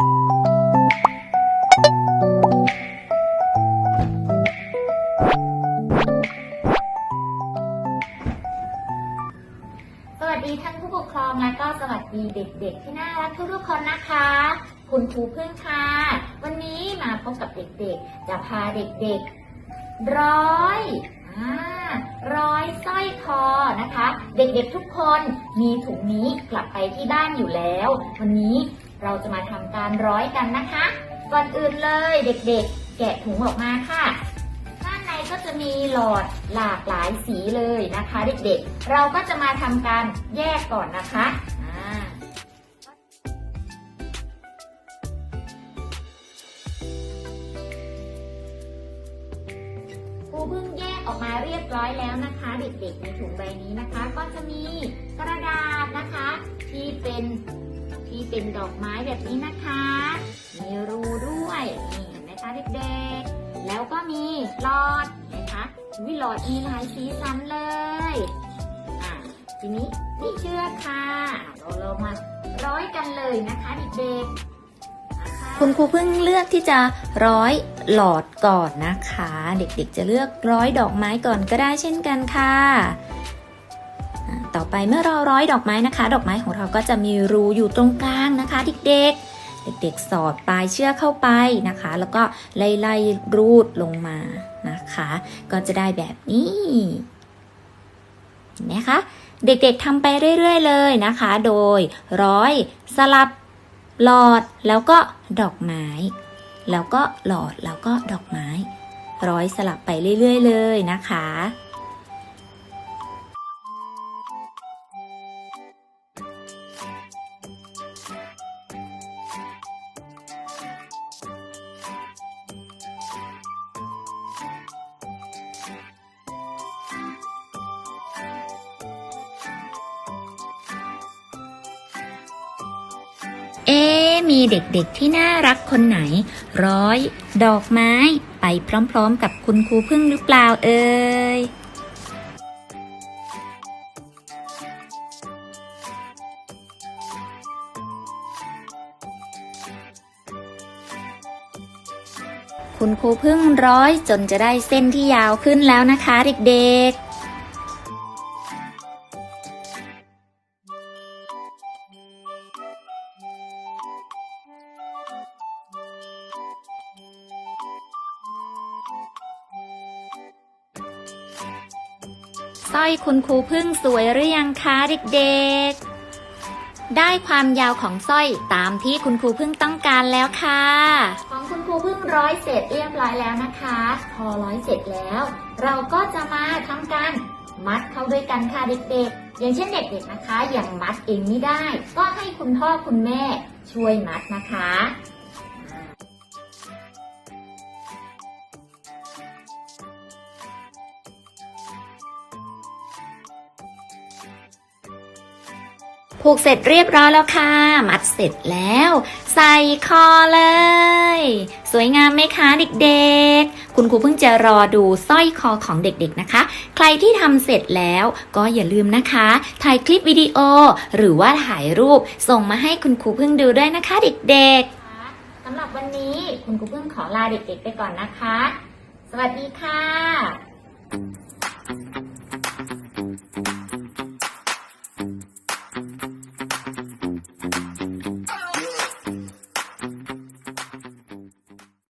สวัสดีท่านผู้ปกครองและก็สวัสดีเด็กๆ ที่น่ารักทุกๆคนนะคะ คุณครูพึ่งค่ะ วันนี้มาพบกับเด็กๆ จะพาเด็กๆ ร้อยอ่าร้อยสร้อยคอนะคะ เด็กๆทุกคนมีถุงนี้กลับไปที่บ้านอยู่แล้ว วันนี้ เราจะมาทำการร้อยกันนะคะ ก่อนอื่นเลยเด็กๆ แกะถุงออกมาค่ะด้านในก็จะมีหลอดหลากหลายสีเลยนะคะ เด็กๆ เราก็จะมาทำการแยกก่อนนะคะครูเพิ่งแยกออกมาเรียบร้อยแล้วนะคะ เด็กๆในถุงใบนี้นะคะ ก็จะมีกระดาษนะคะ ที่เป็น ที่เป็นดอกไม้แบบนี้นะคะ มีรูด้วยนี่เห็นไหมคะเด็กๆ แล้วก็มีหลอดนะคะวิหลอดมีหลายสีสันเลยอ่าทีนี้นี่เชือกค่ะเราเรามาร้อยกันเลยนะคะเด็กๆคะคุณครูเพิ่งเลือกที่จะร้อยหลอดก่อนนะคะ เด็กๆ จะเลือกร้อยดอกไม้ก่อนก็ได้เช่นกันค่ะ ต่อไปเมื่อเราร้อยดอกไม้นะคะ ดอกไม้ของเราก็จะมีรูอยู่ตรงกลางนะคะ เด็กๆ เด็กๆ สอดปลายเชือกเข้าไปนะคะ แล้วก็ไล่ๆรูดลงมานะคะ ก็จะได้แบบนี้เห็นไหมคะเด็กๆทำไปเรื่อย ๆ เลยนะคะ โดยร้อยสลับหลอดแล้วก็ดอกไม้ แล้วก็หลอดแล้วก็ดอกไม้ ร้อยสลับไปเรื่อย ๆ เลยนะคะ มีเด็กๆที่น่ารักคนไหน ร้อย ดอกไม้ ไปพร้อมๆกับคุณครูพึ่งหรือเปล่าเอ่ยคุณครูพึ่งร้อยจนจะได้เส้นที่ยาวขึ้นแล้วนะคะเด็กๆ สร้อยคุณครูพึ่งสวยหรือยังคะเด็กๆ ได้ความยาวของสร้อยตามที่คุณครูพึ่งต้องการแล้วค่ะ ของคุณครูพิ่งร้อยเสร็จเรียบร้อยแล้วนะคะ พอร้อยเสร็จแล้ว เราก็จะมาทำการมัดเข้าด้วยกันค่ะเด็กๆ อย่างเช่นเด็กๆนะคะ อย่างมัดเองไม่ได้ ก็ให้คุณพ่อคุณแม่ช่วยมัดนะคะ ผูกเสร็จเรียบร้อยแล้วค่ะ มัดเสร็จแล้ว ใส่คอเลย สวยงามไหมคะเด็กๆ คุณครูเพิ่งจะรอดูสร้อยคอของเด็กๆนะคะ ใครที่ทำเสร็จแล้วก็อย่าลืมนะคะ ถ่ายคลิปวิดีโอ หรือว่าถ่ายรูปส่งมาให้คุณครูเพิ่งดูด้วยนะคะ เด็กๆสำหรับวันนี้คุณครูเพิ่งขอลาเด็กๆไปก่อนนะคะ สวัสดีค่ะ